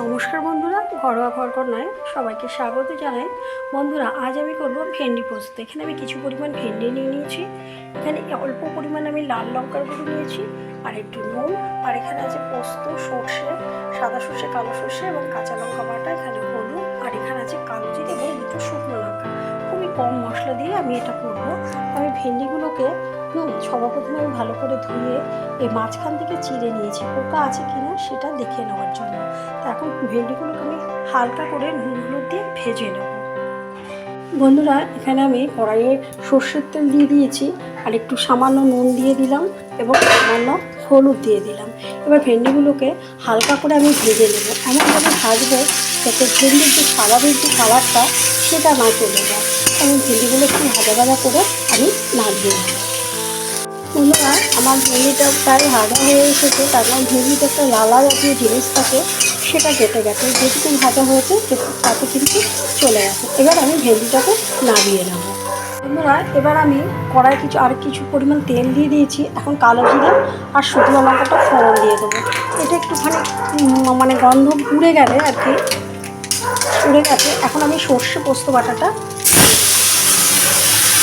নমস্কার বন্ধুরা, ঘরোয়া ঘরকন্যায় সবাইকে স্বাগত জানাই। বন্ধুরা, আজ আমি করব ভেন্ডি পোস্ত। এখানে আমি কিছু পরিমাণ ভেন্ডি নিয়ে নিয়েছি। এখানে অল্প পরিমাণ আমি লাল লঙ্কার গুঁড়ো নিয়েছি, আর একটু নুন, আর এখানে আছে পোস্ত, সর্ষে, সাদা সর্ষে, কালো সর্ষে এবং কাঁচা লঙ্কা বাটা, এখানে হলুদ, আর এখানে আছে কালো জিরে এবং দুটো শুকনো লঙ্কা। খুবই কম মশলা দিয়ে আমি এটা করব। ভেন্ডিগুলোকে, হুম, সর্বপ্রথমে প্রথমে আমি ভালো করে ধুয়ে এই মাঝখান থেকে চিড়ে নিয়েছি। পোকা আছে কি না সেটা দেখে নেওয়ার জন্য। তো এখন ভেন্ডিগুলোকে আমি হালকা করে নুন হলুদ দিয়ে ভেজে নেব। বন্ধুরা, এখানে আমি কড়াইয়ে সর্ষের তেল দিয়ে দিয়েছি। আর একটু সামান্য নুন দিয়ে দিলাম এবং সামান্য হলুদ দিয়ে দিলাম। এবার ভেন্ডিগুলোকে হালকা করে আমি ভেজে নেব। এমনভাবে ভাজবো যাতে ভেন্ডির যে স্বাভাবিক যে কালারটা, সেটা না চলে যায়। এবং ভেন্ডিগুলো একটু ভাজা ভাজা করে আমি নামিয়ে নেব বন্ধুরা, আমার ভেন্ডিটা প্রায় ভাজা হয়ে এসেছে। তার কারণ ভেন্ডিতে একটা লালা জাতীয় জিনিস থাকে, সেটা কেটে গেছে। যেটুকু ভাজা হয়েছে তাতে কিন্তু চলে গেছে। এবার আমি ভেন্ডিটাকে নামিয়ে নেব। বন্ধুরা, এবার আমি কড়াই কিছু, আর কিছু পরিমাণ তেল দিয়ে দিয়েছি, এখন কালো জিরে আর শুকনো লঙ্কাটা ফোড়ন দিয়ে দেবো। এটা একটুখানি মানে গন্ধ উড়ে গেলে আর কি, উড়ে গেছে। এখন আমি সর্ষে পোস্ত বাটাটা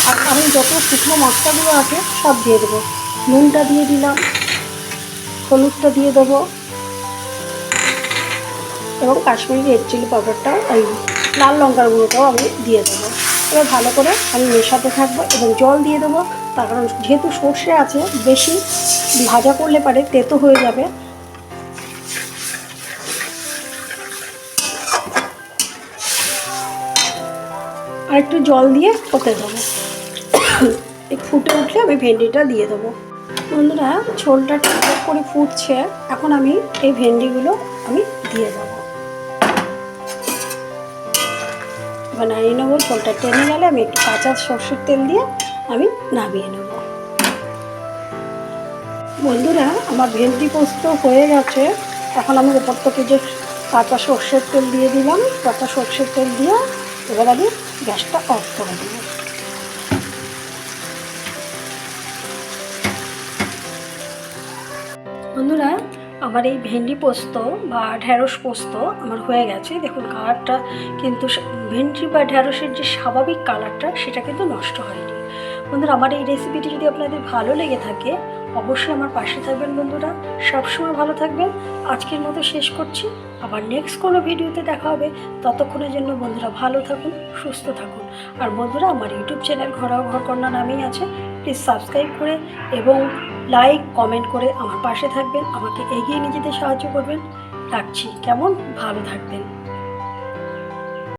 আর আমি যত শুকনো মশলাগুলো আছে সব দিয়ে দেবো। নুনটা দিয়ে দিলাম, হলুদটা দিয়ে দেবো, এবং কাশ্মীরি রেড চিলি পাউডারটাও এই লাল লঙ্কার গুঁড়োটাও আমি দিয়ে দেবো। এবার ভালো করে আমি মেশাতে থাকব এবং জল দিয়ে দেবো তার কারণ যেহেতু সর্ষে আছে, বেশি ভাজা করলে পারে, তেতো হয়ে যাবে। আর একটু জল দিয়ে ওকে দেবো। এই ফুটে উঠলে আমি ভেন্ডিটা দিয়ে দেবো। বন্ধুরা, ঝোলটা ঠিকঠাক করে ফুটছে, এখন আমি এই ভেন্ডিগুলো আমি দিয়ে দেবো। এবার নাড়িয়ে নেব, ঝোলটা টেনে গেলে আমি একটু কাঁচা সর্ষের তেল দিয়ে আমি নামিয়ে নেব। বন্ধুরা, আমার ভেন্ডি পোস্ত হয়ে গেছে। এখন আমি ওপর থেকে যে কাঁচা সর্ষের তেল দিয়ে দিলাম, কাঁচা সর্ষের তেল দিয়ে এবার আমি গ্যাসটা অফ করে দেবো। বন্ধুরা আমার এই ভেন্ডি পোস্ত বা ঢ্যাঁড়স পোস্ত আমার হয়ে গেছে। দেখুন কালারটা কিন্তু ভেন্ডি বা ঢ্যাঁড়সের যে স্বাভাবিক কালারটা, সেটা কিন্তু নষ্ট হয়নি। বন্ধুরা, আমার এই রেসিপিটি যদি আপনাদের ভালো লেগে থাকে, অবশ্যই আমার পাশে থাকবেন বন্ধুরা। সবসময় ভালো থাকবেন। আজকের মতো শেষ করছি। আবার নেক্সট কোনো ভিডিওতে দেখা হবে। ততক্ষণের জন্য বন্ধুরা ভালো থাকুন, সুস্থ থাকুন। আর বন্ধুরা, আমার ইউটিউব চ্যানেল ঘরোয়া ঘরকন্যা নামেই আছে। প্লিজ সাবস্ক্রাইব করে এবং লাইক কমেন্ট করে আমার পাশে থাকবেন। আমাকে এগিয়ে নিয়ে যেতে সাহায্য করবেন। রাখছি। কেমন? ভালো থাকবেন।